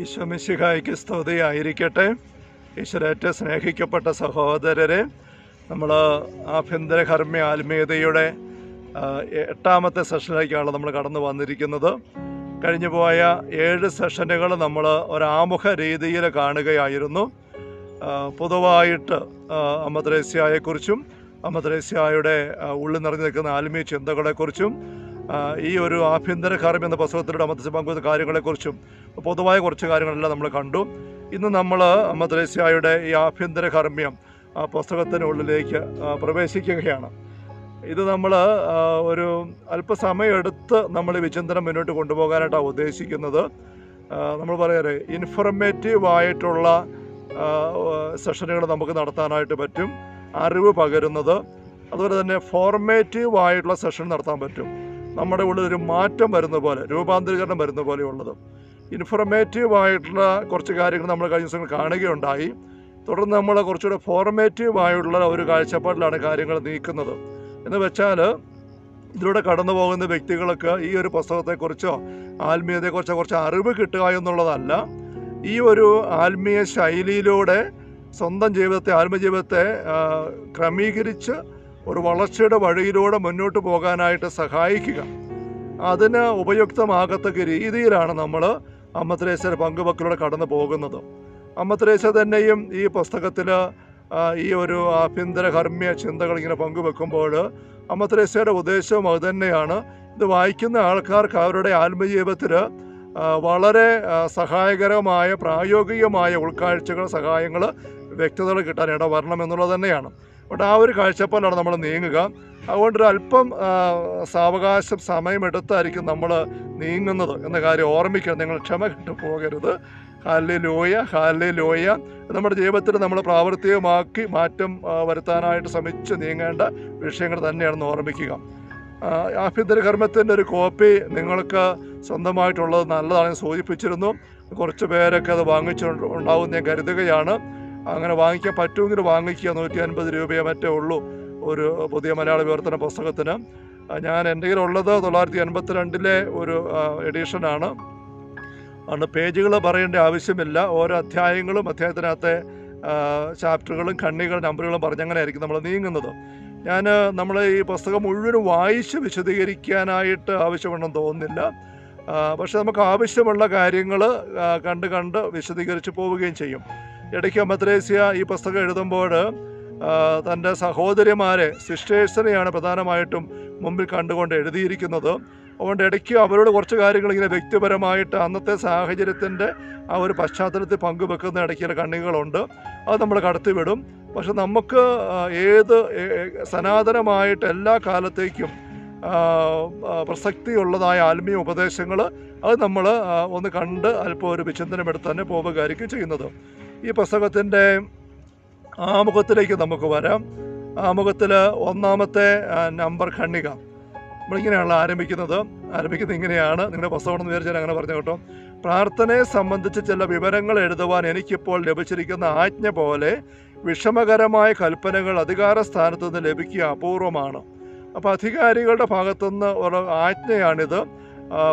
ഈശോമിശിഹായ്ക്ക് സ്തുതിയായിരിക്കട്ടെ. ഈശ്വരേറ്റ സ്നേഹിക്കപ്പെട്ട സഹോദരരെ നമ്മൾ ആഭ്യന്തര കർമ്മ ആത്മീയതയുടെ എട്ടാമത്തെ സെഷനിലേക്കാണ് നമ്മൾ കടന്നു വന്നിരിക്കുന്നത്. കഴിഞ്ഞു പോയ ഏഴ് സെഷനുകൾ നമ്മൾ ഒരാമുഖ രീതിയിൽ കാണുകയായിരുന്നു. പൊതുവായിട്ട് അമ്മദ്രേസ്യയെക്കുറിച്ചും അമ്മ ത്രേസ്യായെക്കുറിച്ചും അമ്മ ത്രേസ്യായുടെ ആ, ഉള്ളിൽ നിറഞ്ഞു നിൽക്കുന്ന ആത്മീയ ചിന്തകളെക്കുറിച്ചും ഈ ഒരു ആഭ്യന്തര കാര്യം എന്ന പുസ്തകത്തിലൂടെ അമ്മത്തെ പങ്കുവന്ന കാര്യങ്ങളെക്കുറിച്ചും പൊതുവായ കുറച്ച് കാര്യങ്ങളെല്ലാം നമ്മൾ കണ്ടു. ഇന്ന് നമ്മൾ അമ്മ ഈ ആഭ്യന്തര കർമ്മ്യം ആ പുസ്തകത്തിനുള്ളിലേക്ക് പ്രവേശിക്കുകയാണ്. ഇത് നമ്മൾ ഒരു അല്പസമയം എടുത്ത് നമ്മൾ വിചിന്തനം മുന്നോട്ട് കൊണ്ടുപോകാനായിട്ടാണ് ഉദ്ദേശിക്കുന്നത്. നമ്മൾ പറയാറ് ഇൻഫർമേറ്റീവ് ആയിട്ടുള്ള സെഷനുകൾ നമുക്ക് നടത്താനായിട്ട് പറ്റും. അറിവ് പകരുന്നത് അതുപോലെ തന്നെ ഫോർമേറ്റീവ് ആയിട്ടുള്ള സെഷൻ നടത്താൻ പറ്റും. നമ്മുടെ ഉള്ളിൽ ഒരു മാറ്റം വരുന്ന പോലെ രൂപാന്തരീകരണം വരുന്ന പോലെയുള്ളതും. ഇൻഫർമേറ്റീവ് ആയിട്ടുള്ള കുറച്ച് കാര്യങ്ങൾ നമ്മൾ കഴിഞ്ഞ ദിവസങ്ങൾ കാണുകയുണ്ടായി. തുടർന്ന് നമ്മൾ കുറച്ചുകൂടെ ഫോർമേറ്റീവ് ആയിട്ടുള്ള ഒരു കാഴ്ചപ്പാടിലാണ് കാര്യങ്ങൾ നീക്കുന്നത്. എന്ന് വെച്ചാൽ ഇതിലൂടെ കടന്നു പോകുന്ന വ്യക്തികൾക്ക് ഈ ഒരു പുസ്തകത്തെക്കുറിച്ചോ ആത്മീയതയെക്കുറിച്ചോ കുറച്ച് അറിവ് കിട്ടുക എന്നുള്ളതല്ല. ഈ ഒരു ആത്മീയ ശൈലിയിലൂടെ സ്വന്തം ജീവിതത്തെ ആത്മജീവിതത്തെ ക്രമീകരിച്ച് ഒരു വളർച്ചയുടെ വഴിയിലൂടെ മുന്നോട്ട് പോകാനായിട്ട് സഹായിക്കുക. അതിന് ഉപയുക്തമാകത്തക്ക രീതിയിലാണ് നമ്മൾ അമ്മത്രേശ്വര പങ്കുവക്കിലൂടെ കടന്നു പോകുന്നത്. അമ്മത്രേശ തന്നെയും ഈ പുസ്തകത്തിൽ ഈ ഒരു ആഭ്യന്തര കർമ്മ്യ ചിന്തകൾ ഇങ്ങനെ പങ്കുവെക്കുമ്പോൾ അമ്മത്രേശയുടെ ഉദ്ദേശവും അത് തന്നെയാണ്. ഇത് വായിക്കുന്ന ആൾക്കാർക്ക് അവരുടെ ആത്മജീവിതത്തിൽ വളരെ സഹായകരമായ പ്രായോഗികമായ ഉൾക്കാഴ്ചകൾ സഹായങ്ങൾ വ്യക്തതകൾ കിട്ടാൻ ഇട വരണം എന്നുള്ളത് തന്നെയാണ്. അതുകൊണ്ട് ആ ഒരു കാഴ്ചപ്പാടിലാണ് നമ്മൾ നീങ്ങുക. അതുകൊണ്ട് ഒരു അല്പം സാവകാശം സമയമെടുത്തായിരിക്കും നമ്മൾ നീങ്ങുന്നത് എന്ന കാര്യം ഓർമ്മിക്കണം. നിങ്ങൾ ക്ഷമ കിട്ടു പോകരുത്. ഹാലി ലോയ ഹാലി ലോയ നമ്മുടെ ജീവിതത്തിൽ നമ്മൾ പ്രാവർത്തികമാക്കി മാറ്റം വരുത്താനായിട്ട് ശ്രമിച്ച് നീങ്ങേണ്ട വിഷയങ്ങൾ തന്നെയാണെന്ന് ഓർമ്മിക്കുക. ആഭ്യന്തര കർമ്മത്തിന്റെ ഒരു കോപ്പി നിങ്ങൾക്ക് സ്വന്തമായിട്ടുള്ളത് നല്ലതാണെന്ന് സൂചിപ്പിച്ചിരുന്നു. കുറച്ച് പേരൊക്കെ അത് വാങ്ങിച്ചു ഉണ്ടാവും ഞാൻ കരുതുകയാണ്. അങ്ങനെ വാങ്ങിക്കാൻ പറ്റുമെങ്കിൽ വാങ്ങിക്കുക. നൂറ്റി അൻപത് രൂപയോ മറ്റേ ഉള്ളൂ ഒരു പുതിയ മലയാള വിവർത്തന പുസ്തകത്തിന്. ഞാൻ എന്റെ കയ്യിലുള്ളത് തൊള്ളായിരത്തി എൺപത്തി രണ്ടിലെ ഒരു എഡീഷനാണ് അതുകൊണ്ട് പേജുകൾ പറയേണ്ട ആവശ്യമില്ല. ഓരോ അധ്യായങ്ങളും അധ്യായത്തിനകത്തെ ചാപ്റ്ററുകളും കണ്ണികളും നമ്പറുകളും പറഞ്ഞങ്ങനെയായിരിക്കും നമ്മൾ നീങ്ങുന്നത്. ഞാൻ നമ്മൾ ഈ പുസ്തകം മുഴുവൻ വായിച്ച് വിശദീകരിക്കാനായിട്ട് ആവശ്യമുണ്ടെന്ന് തോന്നുന്നില്ല. പക്ഷെ നമുക്ക് ആവശ്യമുള്ള കാര്യങ്ങൾ കണ്ട് കണ്ട് വിശദീകരിച്ച് പോവുകയും ചെയ്യും. ഇടയ്ക്ക് മദ്രേസ്യ ഈ പുസ്തകം എഴുതുമ്പോൾ തന്റെ സഹോദരിമാരെ സിസ്റ്റേഴ്സിനെയാണ് പ്രധാനമായിട്ടും മുമ്പിൽ കണ്ടുകൊണ്ട് എഴുതിയിരിക്കുന്നത്. അതുകൊണ്ട് ഇടയ്ക്ക് അവരോട് കുറച്ച് കാര്യങ്ങൾ ഇങ്ങനെ വ്യക്തിപരമായിട്ട് അന്നത്തെ സാഹചര്യത്തിന്റെ ആ ഒരു പശ്ചാത്തലത്തിൽ പങ്കുവെക്കുന്ന ഇടയ്ക്ക് കണ്ണികളുണ്ട്. അത് നമ്മൾ കടത്തിവിടും. പക്ഷെ നമുക്ക് ഏത് സനാതനമായിട്ട് എല്ലാ കാലത്തേക്കും പ്രസക്തിയുള്ളതായ ആത്മീയ ഉപദേശങ്ങൾ അത് നമ്മൾ ഒന്ന് കണ്ട് അല്പം ഒരു വിചിന്തനമെടുത്ത് തന്നെ പോവുകയായിരിക്കും ചെയ്യുന്നത്. ഈ പുസ്തകത്തിന്റെ ആമുഖത്തിലേക്ക് നമുക്ക് വരാം. ആമുഖത്തിൽ ഒന്നാമത്തെ നമ്പർ ഖണ്ണിക നമ്മളിങ്ങനെയാണല്ലോ ആരംഭിക്കുന്നത്. ആരംഭിക്കുന്നത് ഇങ്ങനെയാണ്. നിങ്ങളുടെ പുസ്തകമെന്ന് വിചാരിച്ചാൽ അങ്ങനെ പറഞ്ഞു കേട്ടോ. പ്രാർത്ഥനയെ സംബന്ധിച്ച് ചില വിവരങ്ങൾ എഴുതുവാൻ എനിക്കിപ്പോൾ ലഭിച്ചിരിക്കുന്ന ആജ്ഞ പോലെ വിഷമകരമായ കൽപ്പനകൾ അധികാര സ്ഥാനത്ത് നിന്ന് ലഭിക്കുക അപൂർവമാണ്. അപ്പോൾ അധികാരികളുടെ ഭാഗത്തുനിന്ന് ഒരു ആജ്ഞയാണിത്.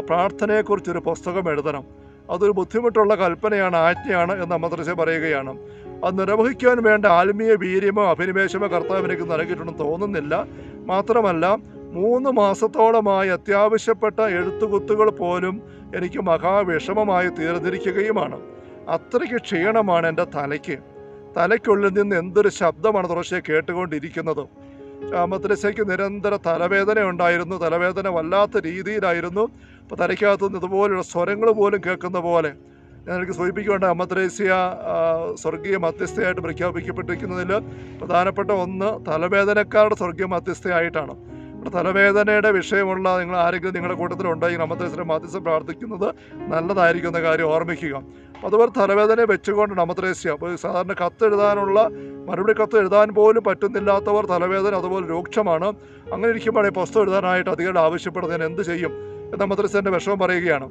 പ്രാർത്ഥനയെക്കുറിച്ചൊരു പുസ്തകം എഴുതണം. അതൊരു ബുദ്ധിമുട്ടുള്ള കൽപ്പനയാണ് ആജ്ഞയാണ് എന്ന് അമ്മദ്രസ പറയുകയാണ്. അത് നിർവഹിക്കാൻ വേണ്ട ആത്മീയ വീര്യമോ അഭിനിവേശമോ കർത്താവ് എനിക്ക് നൽകിയിട്ടുണ്ടെന്ന് തോന്നുന്നില്ല. മാത്രമല്ല മൂന്ന് മാസത്തോളമായി അത്യാവശ്യപ്പെട്ട എഴുത്തുകുത്തുകൾ പോലും എനിക്ക് മഹാവിഷമമായി തീർന്നിരിക്കുകയുമാണ്. അത്രയ്ക്ക് ക്ഷീണമാണ് എന്റെ തലയ്ക്ക്. തലയ്ക്കുള്ളിൽ നിന്ന് എന്തൊരു ശബ്ദമാണ് തുടർച്ചയായി കേട്ടുകൊണ്ടിരിക്കുന്നത്. മദ്രസയ്ക്ക് നിരന്തര തലവേദന ഉണ്ടായിരുന്നു തലവേദന വല്ലാത്ത രീതിയിലായിരുന്നു. അപ്പോൾ തലയ്ക്കകത്ത് നിന്ന് ഇതുപോലുള്ള സ്വരങ്ങൾ പോലും കേൾക്കുന്ന പോലെ ഞാൻ എനിക്ക് സൂചിപ്പിക്കുകയുണ്ട് അമ്മത്രേസ്യ സ്വർഗീയ മധ്യസ്ഥയായിട്ട് പ്രഖ്യാപിക്കപ്പെട്ടിരിക്കുന്നതിൽ പ്രധാനപ്പെട്ട ഒന്ന് തലവേദനക്കാരുടെ സ്വർഗീയ മധ്യസ്ഥയായിട്ടാണ്. അപ്പോൾ തലവേദനയുടെ വിഷയമുള്ള നിങ്ങൾ ആരെങ്കിലും നിങ്ങളുടെ കൂട്ടത്തിലുണ്ടെങ്കിൽ അമ്മത്രേസ്യ മധ്യസ്ഥ പ്രാർത്ഥിക്കുന്നത് നല്ലതായിരിക്കും എന്ന കാര്യം ഓർമ്മിക്കുക. അതുപോലെ തലവേദനയെ വെച്ചുകൊണ്ട് അമ്മത്രേസ്യ അപ്പോൾ സാധാരണ കത്തെഴുതാനുള്ള മറുപടി കത്ത് എഴുതാൻ പോലും പറ്റുന്നില്ലാത്തവർ തലവേദന അതുപോലെ രൂക്ഷമാണ്. അങ്ങനെ ഇരിക്കുമ്പോഴേ പുസ്തകം എഴുതാനായിട്ട് അധികം ആവശ്യപ്പെടുന്നതിന് എന്ത് ചെയ്യും? എന്ന് മദ്രസേന്റെ വിഷമം പറയുകയാണ്.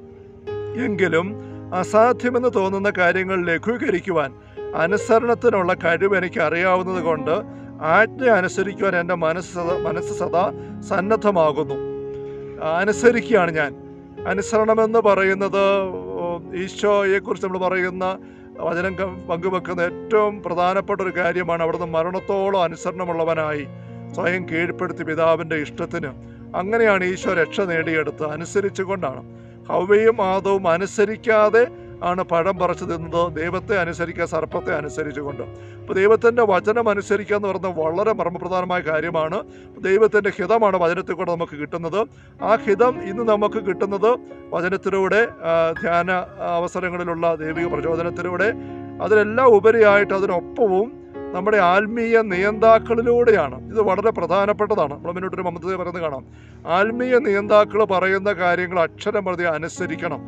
എങ്കിലും അസാധ്യമെന്ന് തോന്നുന്ന കാര്യങ്ങൾ ലഘൂകരിക്കുവാൻ അനുസരണത്തിനുള്ള കഴിവ് എനിക്ക് അറിയാവുന്നത് കൊണ്ട് ആജ്ഞ അനുസരിക്കുവാൻ എന്റെ മനസ്സ് മനസ്സ് സദാ സന്നദ്ധമാകുന്നു. അനുസരിക്കുകയാണ് ഞാൻ. അനുസരണമെന്ന് പറയുന്നത് ഈശോയെക്കുറിച്ച് നമ്മൾ പറയുന്ന വചനം പങ്കുവെക്കുന്ന ഏറ്റവും പ്രധാനപ്പെട്ട ഒരു കാര്യമാണ് അവിടുന്ന് മരണത്തോളം അനുസരണമുള്ളവനായി സ്വയം കീഴ്പ്പെടുത്തി പിതാവിന്റെ ഇഷ്ടത്തിന് അങ്ങനെയാണ് ഈശോ രക്ഷ നേടിയെടുത്ത് അനുസരിച്ചുകൊണ്ടാണ്. ഹവയും ആദവും അനുസരിക്കാതെ ആണ് പഴം പറിച്ചു തിന്നത് ദൈവത്തെ അനുസരിക്കുക സർപ്പത്തെ അനുസരിച്ചുകൊണ്ട്. അപ്പോൾ ദൈവത്തിന്റെ വചനം അനുസരിക്കുക എന്ന് പറയുന്നത് വളരെ മർമ്മപ്രധാനമായ കാര്യമാണ്. ദൈവത്തിന്റെ ഹിതമാണ് വചനത്തിൽ കൂടെ നമുക്ക് കിട്ടുന്നത്. ആ ഹിതം ഇന്ന് നമുക്ക് കിട്ടുന്നത് വചനത്തിലൂടെ ധ്യാന അവസരങ്ങളിലുള്ള ദൈവിക പ്രചോദനത്തിലൂടെ. അതിലെല്ലാം ഉപരിയായിട്ട് അതിനൊപ്പവും നമ്മുടെ ആത്മീയ നിയന്താക്കളിലൂടെയാണ്. ഇത് വളരെ പ്രധാനപ്പെട്ടതാണ്. നമ്മൾ മുന്നോട്ടൊരു മമത പറയുന്നത് കാണാം. ആത്മീയ നിയന്താക്കൾ പറയുന്ന കാര്യങ്ങൾ അക്ഷരം പ്രതി അനുസരിക്കണം.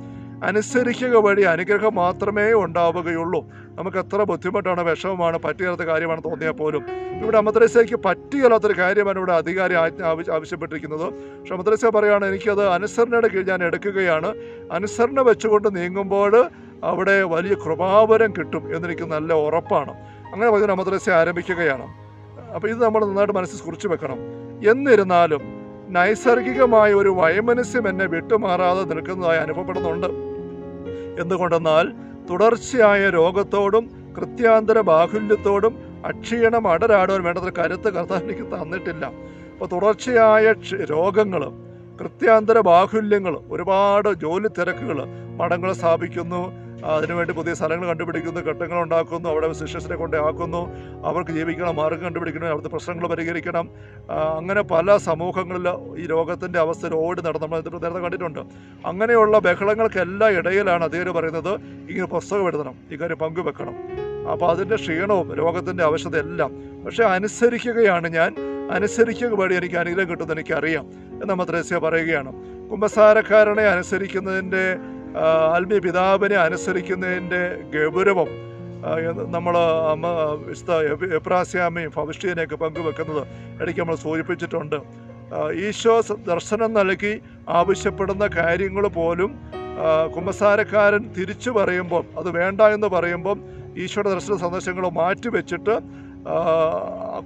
അനുസരിക്കുക വഴി അനുഗ്രഹം മാത്രമേ ഉണ്ടാവുകയുള്ളൂ. നമുക്ക് എത്ര ബുദ്ധിമുട്ടാണ് വിഷമമാണ് പറ്റിയാത്ത കാര്യമാണ് തോന്നിയാൽ പോലും. ഇവിടെ അമദ്രസയ്ക്ക് പറ്റിയല്ലാത്തൊരു കാര്യമാണ് ഇവിടെ അധികാരി ആവശ്യപ്പെട്ടിരിക്കുന്നത്. പക്ഷെ അമദ്രസ പറയുകയാണ് എനിക്കത് അനുസരണയുടെ കീഴിൽ ഞാൻ എടുക്കുകയാണ്. അനുസരണ വെച്ചുകൊണ്ട് നീങ്ങുമ്പോൾ അവിടെ വലിയ കൃപാവരം കിട്ടും എന്നെനിക്ക് നല്ല ഉറപ്പാണ്. അങ്ങനെ പറഞ്ഞ അമദ്രസ ആരംഭിക്കുകയാണ്. അപ്പോൾ ഇത് നമ്മൾ നന്നായിട്ട് മനസ്സിൽ കുറിച്ച് വെക്കണം. എന്നിരുന്നാലും നൈസർഗികമായ ഒരു വയമനസ്യം എന്നെ വിട്ടുമാറാതെ നിൽക്കുന്നതായി അനുഭവപ്പെടുന്നുണ്ട്. എന്തുകൊണ്ടെന്നാൽ തുടർച്ചയായ രോഗത്തോടും കൃത്യാന്തര ബാഹുല്യത്തോടും അക്ഷീണം അടരാടുവാൻ വേണ്ടത്ര കരുത്ത് കർത്താവ് എനിക്ക് തന്നിട്ടില്ല. അപ്പോൾ തുടർച്ചയായ രോഗങ്ങൾ കൃത്യാന്തര ബാഹുല്യങ്ങൾ ഒരുപാട് ജോലി തിരക്കുകൾ മഠങ്ങൾ സ്ഥാപിക്കുന്നു അതിനുവേണ്ടി പുതിയ സ്ഥലങ്ങൾ കണ്ടുപിടിക്കുന്നു ഘട്ടങ്ങൾ ഉണ്ടാക്കുന്നു അവിടെ ശിഷ്യസിനെ കൊണ്ട് ആക്കുന്നു അവർക്ക് ജീവിക്കണം മാർഗം കണ്ടുപിടിക്കണം അവിടുത്തെ പ്രശ്നങ്ങൾ പരിഹരിക്കണം. അങ്ങനെ പല സമൂഹങ്ങളിൽ ഈ രോഗത്തിന്റെ അവസ്ഥ ഓടി നടന്നു. നമ്മൾ നേരത്തെ കണ്ടിട്ടുണ്ട്. അങ്ങനെയുള്ള ബഹളങ്ങൾക്കെല്ലാം ഇടയിലാണ് അദ്ദേഹം പറയുന്നത് ഇങ്ങനെ പുസ്തകം എഴുതണം ഇക്കാര്യം കാര്യം പങ്കുവെക്കണം. അപ്പോൾ അതിന്റെ ക്ഷീണവും രോഗത്തിന്റെ ആവശ്യത എല്ലാം പക്ഷേ അനുസരിക്കുകയാണ് ഞാൻ. അനുസരിക്കുക വഴി എനിക്ക് അനുഗ്രഹം കിട്ടുമെന്ന് എനിക്കറിയാം എന്ന് മദ്രസ്യ പറയുകയാണ്. കുമ്പസാരക്കാരനെ അനുസരിക്കുന്നതിന്റെ ആത്മീയ പിതാവിനെ അനുസരിക്കുന്നതിന്റെ ഗൗരവം നമ്മൾ വിശുദ്ധ എപ്രാസ്യാമയും ഫവിഷ്ടിയനെയൊക്കെ പങ്കുവെക്കുന്നത് ഇടയ്ക്ക് നമ്മൾ സൂചിപ്പിച്ചിട്ടുണ്ട്. ഈശോ ദർശനം നൽകി ആവശ്യപ്പെടുന്ന കാര്യങ്ങൾ പോലും കുമ്പസാരക്കാരൻ തിരിച്ചു പറയുമ്പോൾ അത് വേണ്ട എന്ന് പറയുമ്പം ഈശോയുടെ ദർശന സന്ദേശങ്ങൾ മാറ്റിവെച്ചിട്ട് ആ,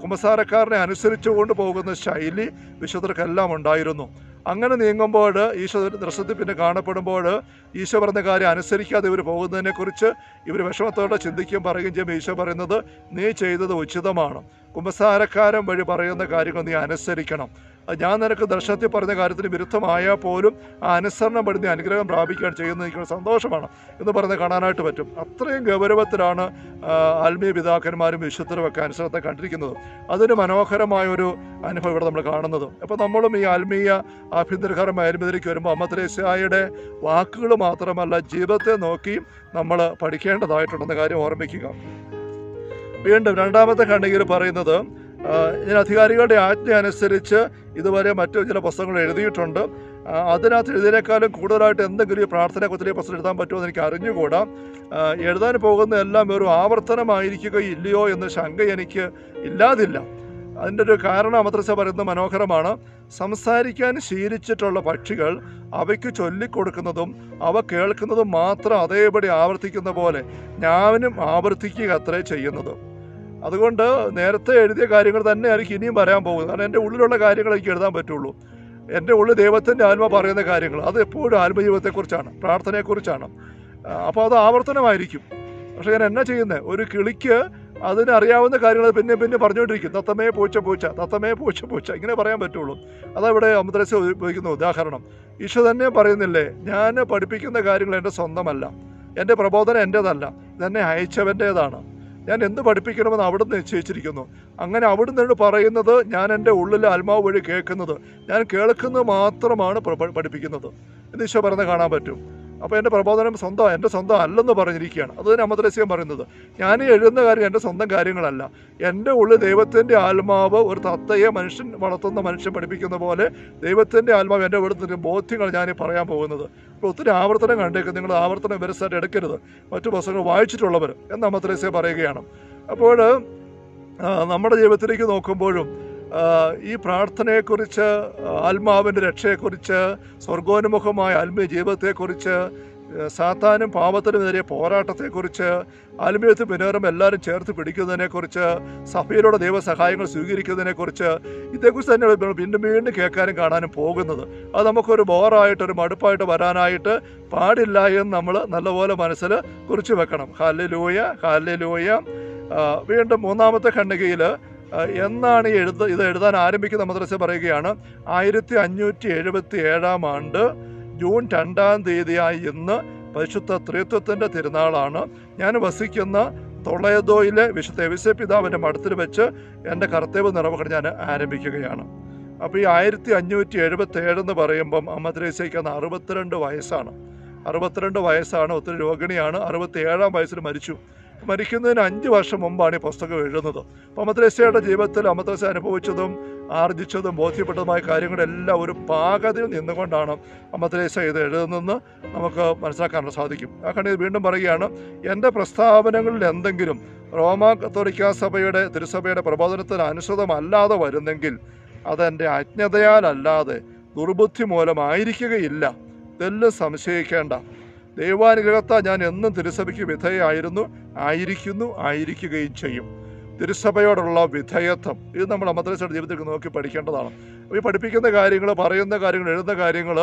അനുസരിച്ചു കൊണ്ട് പോകുന്ന ശൈലി വിശുദ്ധർക്കെല്ലാം ഉണ്ടായിരുന്നു. അങ്ങനെ നീങ്ങുമ്പോൾ ഈശോ ദർശനത്തിൽ പിന്നെ കാണപ്പെടുമ്പോൾ ഈശോ പറഞ്ഞ കാര്യം അനുസരിക്കാതെ ഇവർ പോകുന്നതിനെക്കുറിച്ച് ഇവർ വിഷമത്തോടെ ചിന്തിക്കുകയും പറയുകയും ചെയ്യുമ്പോൾ ഈശോ പറയുന്നത് നീ ചെയ്തത് ഉചിതമാണ്. കുമ്പസാരക്കാരൻ വഴി പറയുന്ന കാര്യങ്ങൾ നീ അനുസരിക്കണം. ഞാൻ നിനക്ക് ദർശനത്തിൽ പറഞ്ഞ കാര്യത്തിന് വിരുദ്ധമായാൽ പോലും ആ അനുസരണം പെടുന്ന അനുഗ്രഹം പ്രാപിക്കുകയാണ് ചെയ്യുന്നത്. എനിക്ക് സന്തോഷമാണ് എന്ന് പറഞ്ഞ് കാണാനായിട്ട് പറ്റും. അത്രയും ഗൗരവത്തിലാണ് ആത്മീയ പിതാക്കന്മാരും വിശുദ്ധരും ഒക്കെ അനുസരണത്തെ കണ്ടിരിക്കുന്നത്. അതൊരു മനോഹരമായ ഒരു അനുഭവം ഇവിടെ നമ്മൾ കാണുന്നത്. അപ്പോൾ നമ്മളും ഈ ആത്മീയ ആഭ്യന്തരകരമായ ആത്മീയതയിലേക്ക് വരുമ്പോൾ അമ്മ ത്രേസ്യായുടെ വാക്കുകൾ മാത്രമല്ല ജീവിതത്തെ നോക്കിയും നമ്മൾ പഠിക്കേണ്ടതായിട്ടുണ്ടെന്ന കാര്യം ഓർമ്മിക്കുക. വീണ്ടും രണ്ടാമത്തെ ഖണ്ഡികയിൽ പറയുന്നത് ഞാൻ അധികാരികളുടെ ആജ്ഞ അനുസരിച്ച് ഇതുവരെ മറ്റു ചില പുസ്തകങ്ങൾ എഴുതിയിട്ടുണ്ട്. അതിനകത്ത് എഴുതിയേക്കാളും കൂടുതലായിട്ട് എന്തെങ്കിലും ഈ പ്രാർത്ഥനയെക്കുറിച്ച് പുസ്തകം എഴുതാൻ പറ്റുമോ എന്ന് എനിക്ക് അറിഞ്ഞുകൂടാ. എഴുതാൻ പോകുന്ന എല്ലാം വെറും ആവർത്തനമായിരിക്കുകയില്ലയോ എന്ന ശങ്ക എനിക്ക് ഇല്ലാതില്ല. അതിന്റെ ഒരു കാരണം അമൃതസ പറയുന്നത് മനോഹരമാണ്. സംസാരിക്കാൻ ശീലിച്ചിട്ടുള്ള പക്ഷികൾ അവയ്ക്ക് ചൊല്ലിക്കൊടുക്കുന്നതും അവ കേൾക്കുന്നതും മാത്രം അതേപടി ആവർത്തിക്കുന്ന പോലെ ഞാനും ആവർത്തിക്കുക അത്രേ ചെയ്യുന്നത്. അതുകൊണ്ട് നേരത്തെ എഴുതിയ കാര്യങ്ങൾ തന്നെ ആയിരിക്കും ഇനിയും പറയാൻ പോകുന്നത്. കാരണം എന്റെ ഉള്ളിലുള്ള കാര്യങ്ങൾ എനിക്ക് എഴുതാൻ പറ്റുള്ളൂ. എന്റെ ഉള്ളിൽ ദൈവത്തിന്റെ ആത്മ പറയുന്ന കാര്യങ്ങൾ അത് എപ്പോഴും ആത്മജീവിതത്തെക്കുറിച്ചാണ് പ്രാർത്ഥനയെക്കുറിച്ചാണ്. അപ്പോൾ അത് ആവർത്തനമായിരിക്കും. പക്ഷേ ഞാൻ എന്നാ ചെയ്യുന്നത് ഒരു കിളിക്ക് അതിനറിയാവുന്ന കാര്യങ്ങൾ പിന്നെ പിന്നെ പറഞ്ഞുകൊണ്ടിരിക്കും. തത്തമേ പൂച്ച പൂച്ച തത്തമേ പൂച്ച പൂച്ച ഇങ്ങനെ പറയാൻ പറ്റുള്ളൂ. അതവിടെ അമദ്രസ ഉപയോഗിക്കുന്ന ഉദാഹരണം. ഈശോ തന്നെ പറയുന്നില്ലേ ഞാൻ പഠിപ്പിക്കുന്ന കാര്യങ്ങൾ എന്റെ സ്വന്തമല്ല. എന്റെ പ്രബോധനം എന്റേതല്ല. ഇതെന്നെ അയച്ചവന്റേതാണ്. ഞാൻ എന്ത് പഠിപ്പിക്കണമെന്ന് അവിടുന്ന് നിശ്ചയിച്ചിരിക്കുന്നു. അങ്ങനെ അവിടുന്ന് പറയുന്നത് ഞാൻ എന്റെ ഉള്ളിലെ ആത്മാവ് വഴി കേൾക്കുന്നത്. ഞാൻ കേൾക്കുന്നത് മാത്രമാണ് പഠിപ്പിക്കുന്നത്. എന്ന് ഈശോ പറയുന്നത് കാണാൻ പറ്റും? അപ്പോൾ എന്റെ പ്രബോധനം സ്വന്തം എന്റെ സ്വന്തം അല്ലെന്ന് പറഞ്ഞിരിക്കുകയാണ്. അത് തന്നെ അമദ്രസ്യം പറയുന്നത്. ഞാൻ എഴുതുന്ന കാര്യം എന്റെ സ്വന്തം കാര്യങ്ങളല്ല. എന്റെ ഉള്ളിൽ ദൈവത്തിന്റെ ആത്മാവ് ഒരു തത്തയെ മനുഷ്യൻ വളർത്തുന്ന മനുഷ്യൻ പഠിപ്പിക്കുന്ന പോലെ ദൈവത്തിന്റെ ആത്മാവ് എന്റെ ഇവിടുത്തെ ബോധ്യങ്ങൾ ഞാൻ പറയാൻ പോകുന്നത്. അപ്പോൾ ഒത്തിരി ആവർത്തനം കണ്ടേക്കും നിങ്ങൾ ആവർത്തനം വരസായിട്ട് എടുക്കരുത്. മറ്റു പുസ്തകങ്ങൾ വായിച്ചിട്ടുള്ളവർ എന്ന് അമദ്രസ്യ പറയുകയാണ്. അപ്പോൾ നമ്മുടെ ജീവിതത്തിലേക്ക് നോക്കുമ്പോഴും ഈ പ്രാർത്ഥനയെക്കുറിച്ച് ആത്മാവിന്റെ രക്ഷയെക്കുറിച്ച് സ്വർഗോന്മുഖമായ ആത്മീയ ജീവിതത്തെക്കുറിച്ച് സാത്താനും പാപത്തിനുമെതിരെ പോരാട്ടത്തെക്കുറിച്ച് ആത്മീയത്തിൽ പിന്നേറും എല്ലാവരും ചേർത്ത് പിടിക്കുന്നതിനെക്കുറിച്ച് സഭയിലൂടെ ദൈവസഹായങ്ങൾ സ്വീകരിക്കുന്നതിനെക്കുറിച്ച് ഇതേക്കുറിച്ച് തന്നെ വീണ്ടും വീണ്ടും കേൾക്കാനും കാണാനും പോകുന്നത്. അത് നമുക്കൊരു ബോറായിട്ട് ഒരു മടുപ്പായിട്ട് വരാനായിട്ട് പാടില്ല എന്ന് നമ്മൾ നല്ലപോലെ മനസ്സിൽ കുറിച്ച് വെക്കണം. ഹാലലൂയ ഹാലലൂയ വീണ്ടും മൂന്നാമത്തെ ഖണ്ഡികയിൽ എന്നാണ് ഈ എഴുത ഇത് എഴുതാൻ ആരംഭിക്കുന്ന മദ്രസ പറയുകയാണ്. ആയിരത്തി അഞ്ഞൂറ്റി എഴുപത്തി ഏഴാം ആണ്ട് ജൂൺ രണ്ടാം തീയതിയായി ഇന്ന് പരിശുദ്ധ ത്രിത്വത്തിന്റെ തിരുനാളാണ്. ഞാൻ വസിക്കുന്ന തൊളയദോയിലെ വിശുദ്ധ എവിസെ പിതാവിന്റെ മഠത്തിൽ വെച്ച് എന്റെ കർത്തവ്യ നിറവുകൾ ഞാൻ ആരംഭിക്കുകയാണ്. അപ്പോൾ ഈ ആയിരത്തി അഞ്ഞൂറ്റി എഴുപത്തി ഏഴെന്ന് പറയുമ്പം അമ്മദ്രേസയ്ക്ക് അന്ന് അറുപത്തിരണ്ട് വയസ്സാണ്. അറുപത്തിരണ്ട് വയസ്സാണ് ഒത്തിരി രോഗിണിയാണ്. അറുപത്തി ഏഴാം വയസ്സിൽ മരിച്ചു. മരിക്കുന്നതിന് അഞ്ച് വർഷം മുമ്പാണ് ഈ പുസ്തകം എഴുതുന്നത്. അപ്പോൾ അമദ്രസയുടെ ജീവിതത്തിൽ അമദ്രസ അനുഭവിച്ചതും ആർജിച്ചതും ബോധ്യപ്പെട്ടതുമായ കാര്യങ്ങളെല്ലാം ഒരു പാകതിൽ നിന്നുകൊണ്ടാണ് അമദ്രേസ ഇത് എഴുതുന്നതെന്ന് നമുക്ക് മനസ്സിലാക്കാൻ സാധിക്കും. ആ ഇത് വീണ്ടും പറയുകയാണ് എന്റെ പ്രസ്താവനകളിൽ എന്തെങ്കിലും റോമാ കത്തോലിക്ക സഭയുടെ തിരുസഭയുടെ പ്രബോധനത്തിന് അനുസൃതമല്ലാതെ വരുന്നെങ്കിൽ അതെന്റെ അജ്ഞതയാലല്ലാതെ ദുർബുദ്ധി മൂലമായിരിക്കുകയില്ല. ഇതെല്ലാം സംശയിക്കേണ്ട. ദൈവാനുഗ്രഹത്താൽ ഞാൻ എന്നും തിരുസഭയ്ക്ക് വിധേയമായിരുന്നു ആയിരിക്കുന്നു ആയിരിക്കുകയും ചെയ്യും. തിരുസഭയോടുള്ള വിധേയത്വം ഇത് നമ്മൾ മദ്രസയുടെ ജീവിതത്തിൽ നോക്കി പഠിക്കേണ്ടതാണ്. ഈ പഠിപ്പിക്കുന്ന കാര്യങ്ങൾ പറയുന്ന കാര്യങ്ങൾ എഴുതുന്ന കാര്യങ്ങൾ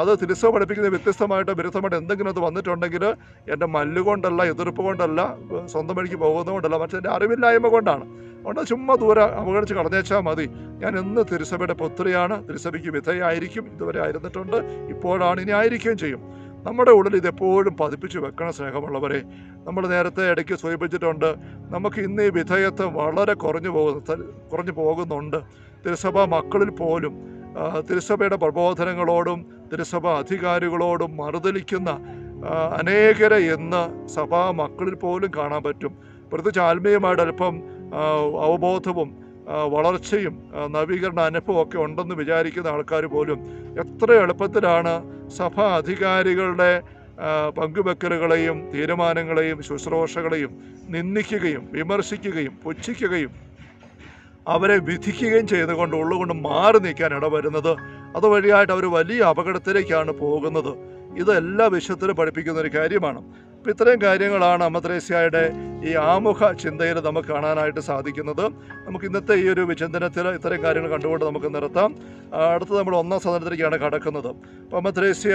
അത് തിരുസഭ പഠിപ്പിക്കുന്ന വ്യത്യസ്തമായിട്ട് വിരുദ്ധമായിട്ട് എന്തെങ്കിലും അത് വന്നിട്ടുണ്ടെങ്കിൽ എന്റെ മല്ലുകൊണ്ടല്ല എതിർപ്പ് കൊണ്ടല്ല സ്വന്തം വഴിക്ക് പോകുന്നതുകൊണ്ടല്ല മറ്റേ എന്റെ അറിവില്ലായ്മ കൊണ്ടാണ്. അതുകൊണ്ട് ചുമ്മാ ദൂരെ അവഗണിച്ച് കളഞ്ഞേച്ചാൽ മതി. ഞാൻ എന്ന് തിരുസഭയുടെ പുത്രിയാണ് തിരുസഭയ്ക്ക് വിധേയായിരിക്കും ഇതുവരെ ആയിരുന്നിട്ടുണ്ട് ഇപ്പോഴാണ് ഇനി ആയിരിക്കുകയും ചെയ്യും. നമ്മുടെ ഉള്ളിൽ ഇതെപ്പോഴും പതിപ്പിച്ച് വെക്കണം സ്നേഹമുള്ളവരെ നമ്മൾ നേരത്തെ ഇടയ്ക്ക് സൂചിപ്പിച്ചിട്ടുണ്ട് നമുക്ക് ഇന്ന് ഈ വിധേയത്വം വളരെ കുറഞ്ഞു പോകുന്ന കുറഞ്ഞു പോകുന്നുണ്ട്. തിരുസഭ മക്കളിൽ പോലും തിരുസഭയുടെ പ്രബോധനങ്ങളോടും തിരുസഭ അധികാരികളോടും മറുതലിക്കുന്ന അനേകരെ ഇന്ന് സഭാ മക്കളിൽ പോലും കാണാൻ പറ്റും. പ്രത്യേകിച്ച് ആത്മീയമായിട്ട് അല്പം അവബോധവും വളർച്ചയും നവീകരണ അനുഭവം ഒക്കെ ഉണ്ടെന്ന് വിചാരിക്കുന്ന ആൾക്കാർ പോലും എത്ര എളുപ്പത്തിലാണ് സഭാ അധികാരികളുടെ പങ്കുവെക്കലുകളെയും തീരുമാനങ്ങളെയും ശുശ്രൂഷകളെയും നിന്ദിക്കുകയും വിമർശിക്കുകയും പുച്ഛിക്കുകയും അവരെ വിധിക്കുകയും ചെയ്തുകൊണ്ട് ഉള്ളുകൊണ്ട് മാറി നിൽക്കാൻ ഇടവരുന്നത് അതുവഴിയായിട്ട് അവർ വലിയ അപകടത്തിലേക്കാണ് പോകുന്നത്. ഇത് എല്ലാ വിഷയത്തിലും പഠിപ്പിക്കുന്ന ഒരു കാര്യമാണ്. അപ്പം ഇത്രയും കാര്യങ്ങളാണ് അമദ്രേസ്യയുടെ ഈ ആമുഖ ചിന്തയിൽ നമുക്ക് കാണാനായിട്ട് സാധിക്കുന്നത്. നമുക്ക് ഇന്നത്തെ ഈ ഒരു വിചിന്തനത്തിൽ ഇത്രയും കാര്യങ്ങൾ കണ്ടുകൊണ്ട് നമുക്ക് നിർത്താം. അടുത്തത് നമ്മൾ ഒന്നാം സദനത്തിലേക്കാണ് കടക്കുന്നത്. അപ്പം അമദ്രേസ്യ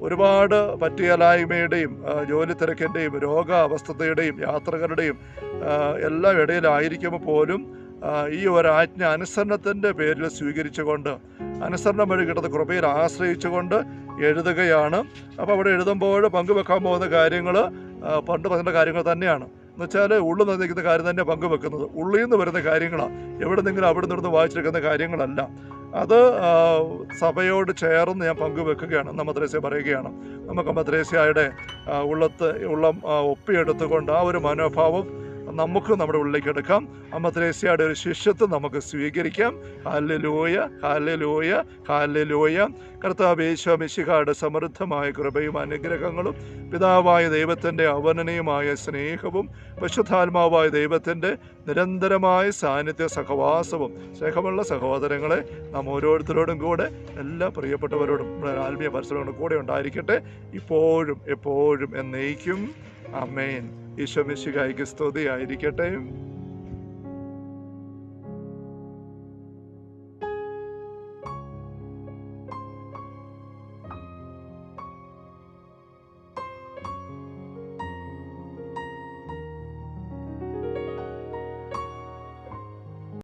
ഒരുപാട് പറ്റിയലായ്മയുടെയും ജോലി തിരക്കിന്റെയും രോഗാവസ്ഥതയുടെയും യാത്രകളുടെയും യാത്രകരുടെയും എല്ലാം ഇടയിലായിരിക്കുമ്പോൾ പോലും ഈ ഒരു ആജ്ഞ അനുസരണത്തിന്റെ പേരിൽ സ്വീകരിച്ചുകൊണ്ട് അനുസരണം വഴി കിട്ടുന്ന കൃപയിൽ ആശ്രയിച്ചുകൊണ്ട് എഴുതുകയാണ്. അപ്പോൾ അവിടെ എഴുതുമ്പോൾ പങ്കുവെക്കാൻ പോകുന്ന കാര്യങ്ങൾ പണ്ട് പറഞ്ഞ കാര്യങ്ങൾ തന്നെയാണ്. എന്നുവെച്ചാൽ ഉള്ളിൽ നിന്നിരിക്കുന്ന കാര്യം തന്നെ പങ്കുവെക്കുന്നത്. ഉള്ളിൽ നിന്ന് വരുന്ന കാര്യങ്ങളാണ് എവിടെ നിന്നെങ്കിലും അവിടെ നിന്ന് വായിച്ചെടുക്കുന്ന കാര്യങ്ങളല്ല. അത് സഭയോട് ചേർന്ന് ഞാൻ പങ്കുവെക്കുകയാണ്. എന്ന ത്രേസ്യ പറയുകയാണ്. നമുക്ക് ആ, ഉള്ളത്ത് ഉള്ളം ഒപ്പിയെടുത്തുകൊണ്ട് ആ ഒരു മനോഭാവം നമുക്ക് നമ്മുടെ ഉള്ളിലേക്ക് എടുക്കാം. അമ്മ ത്രേസ്യയുടെ ഒരു ശിഷ്യത്വം നമുക്ക് സ്വീകരിക്കാം. ഹാലലൂയ ഹാലലൂയ ഹാലലൂയ കർത്താവ് യേശോമിശിഹായുടെ സമൃദ്ധമായ കൃപയും അനുഗ്രഹങ്ങളും പിതാവായ ദൈവത്തിന്റെ അവനനയുമായ സ്നേഹവും പശുദ്ധാത്മാവായ ദൈവത്തിന്റെ നിരന്തരമായ സാന്നിധ്യ സഹവാസവും സ്നേഹമുള്ള സഹോദരങ്ങളെ നാം ഓരോരുത്തരോടും കൂടെ എല്ലാ പ്രിയപ്പെട്ടവരോടും നമ്മുടെ ആത്മീയ പരിസരങ്ങളും കൂടെ ഉണ്ടായിരിക്കട്ടെ. ഇപ്പോഴും എപ്പോഴും എന്നേക്കും. അമേൻ ഈശോ മിശിഹായിക്ക് സ്തുതിയായിരിക്കട്ടെ.